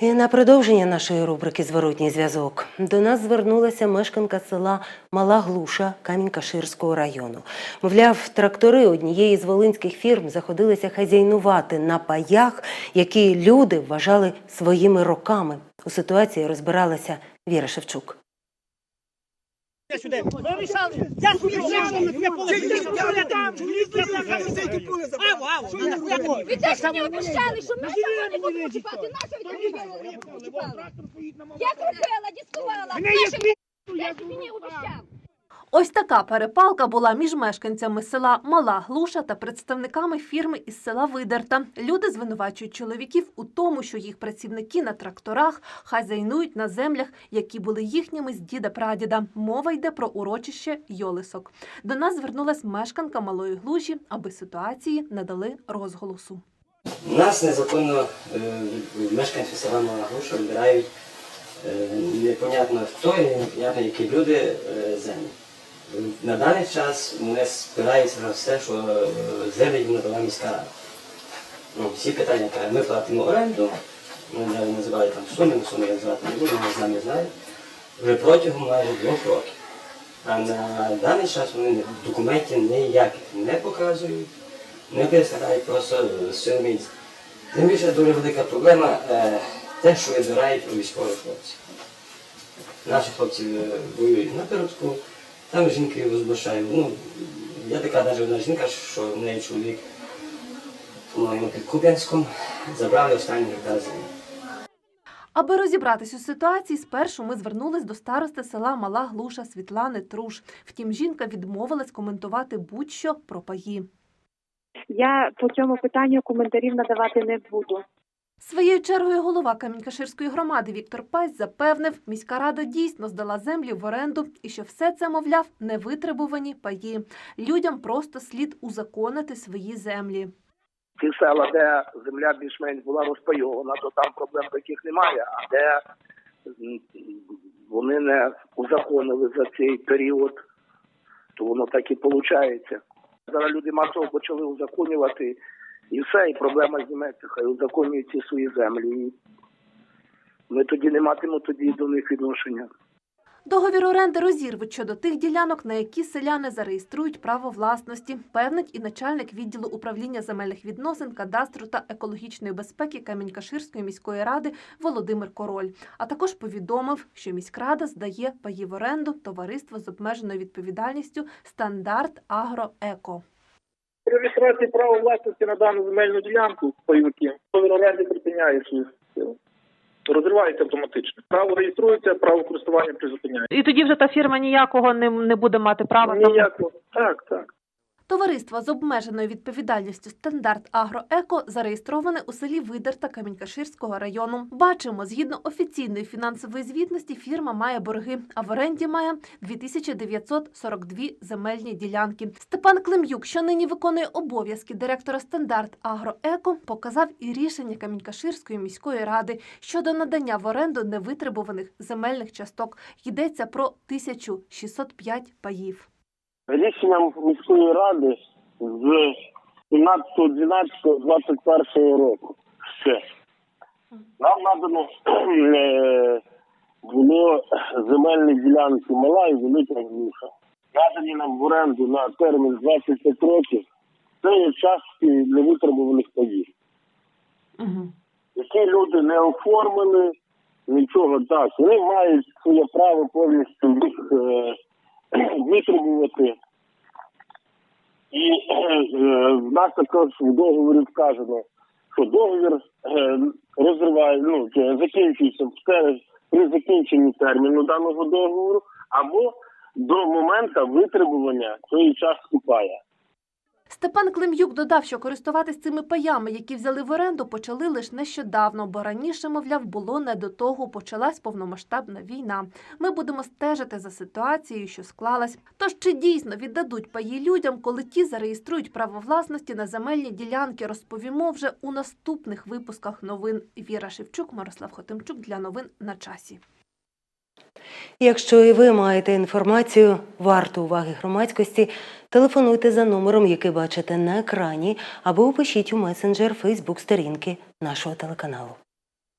І на продовження нашої рубрики Зворотній зв'язок до нас звернулася мешканка села Мала Глуша Камінь-Каширського району. Мовляв, трактори однієї з волинських фірм заходилися хазяйнувати на паях, які люди вважали своїми роками. У ситуації розбиралася Віра Шевчук. Я сюди. Вирішали. Я спішав на твоє поле. Я там. Ау, ау. на хуя Ви теж мені обіцяли, що ми його не будемо чіпати. Нащо ви так робили? Я кропила, дискувала. Я тобі не обіцяв. Ось така перепалка була між мешканцями села Мала Глуша та представниками фірми із села Видерта. Люди звинувачують чоловіків у тому, що їх працівники на тракторах хазяйнують на землях, які були їхніми з діда-прадіда. Мова йде про урочище Йолисок. До нас звернулась мешканка Малої Глуші, аби ситуації надали розголосу. Нас незаконно е, мешканці села Мала Груша вибирають е, непонятно хто і непонятно які люди е, землі. На даний час вони спираються на все, що е, землі надала міська. Ну, всі питання ми платимо оренду, я не там суми, ну, суми називати не буду, вони з нами вже протягом майже двох років. А на даний час вони документів ніяких не показують, не переставляють просто силоміць. Тим більше дуже велика проблема е, те, що вибирають у військових хлопців. Наші хлопці е, воюють на передку, там жінки розглашають. Ну, я така навіть одна жінка, що в неї чоловік по-моєму, під Куп'янськом забрали останній землі. Аби розібратись у ситуації, спершу ми звернулись до старости села Мала Глуша Світлани Труш. Втім, жінка відмовилась коментувати будь-що про паї. Я по цьому питанню коментарів надавати не буду. Своєю чергою голова Камінькаширської громади Віктор Пась запевнив, міська рада дійсно здала землі в оренду і що все це, мовляв, невитребувані паї. Людям просто слід узаконити свої землі. ті села, де земля більш-менш була розпайована, то там проблем таких немає. А де вони не узаконили за цей період, то воно так і виходить. Зараз люди масово почали узаконювати і все, і проблема зніметься. Хай узаконюють ці свої землі. Ми тоді не матимемо тоді до них відношення. Договір оренди розірвуть щодо тих ділянок, на які селяни зареєструють право власності, певнить і начальник відділу управління земельних відносин, кадастру та екологічної безпеки Камінькаширської міської ради Володимир Король. А також повідомив, що міськрада здає паї в оренду товариство з обмеженою відповідальністю Стандарт Агроеко. При реєстрації права власності на дану земельну ділянку пайовиків, договір оренди припиняє свою силу. Розривається автоматично. Право реєструється, право користування призупиняється. І тоді вже та фірма ніякого не, не буде мати права. Ніякого. Так, так. Товариство з обмеженою відповідальністю Стандарт Агроеко зареєстроване у селі Видерта Камінькаширського району. Бачимо, згідно офіційної фінансової звітності, фірма має борги, а в оренді має 2942 земельні ділянки. Степан Клим'юк, що нині виконує обов'язки директора Стандарт Агроеко, показав і рішення Камінькаширської міської ради щодо надання в оренду невитребуваних земельних часток. Йдеться про 1605 паїв. Рішенням міської ради з 17.12.21 року. Все. Нам надано е, було земельні ділянки мала і велика глуша. Надані нам в оренду на термін 25 років. Це є частки для витребуваних паїв. Які люди не оформили нічого так. Вони мають своє право повністю їх е, витребувати. І е, в нас також в договорі вказано, що договір е, розриває, ну, закінчується при закінченні терміну даного договору або до моменту витребування цієї частки пая. Степан Клим'юк додав, що користуватись цими паями, які взяли в оренду, почали лише нещодавно, бо раніше, мовляв, було не до того. Почалась повномасштабна війна. Ми будемо стежити за ситуацією, що склалась. Тож чи дійсно віддадуть паї людям, коли ті зареєструють право власності на земельні ділянки, розповімо вже у наступних випусках новин. Віра Шевчук, Мирослав Хотимчук для новин на часі. Якщо і ви маєте інформацію варту уваги громадськості, телефонуйте за номером, який бачите на екрані, або опишіть у месенджер Фейсбук сторінки нашого телеканалу.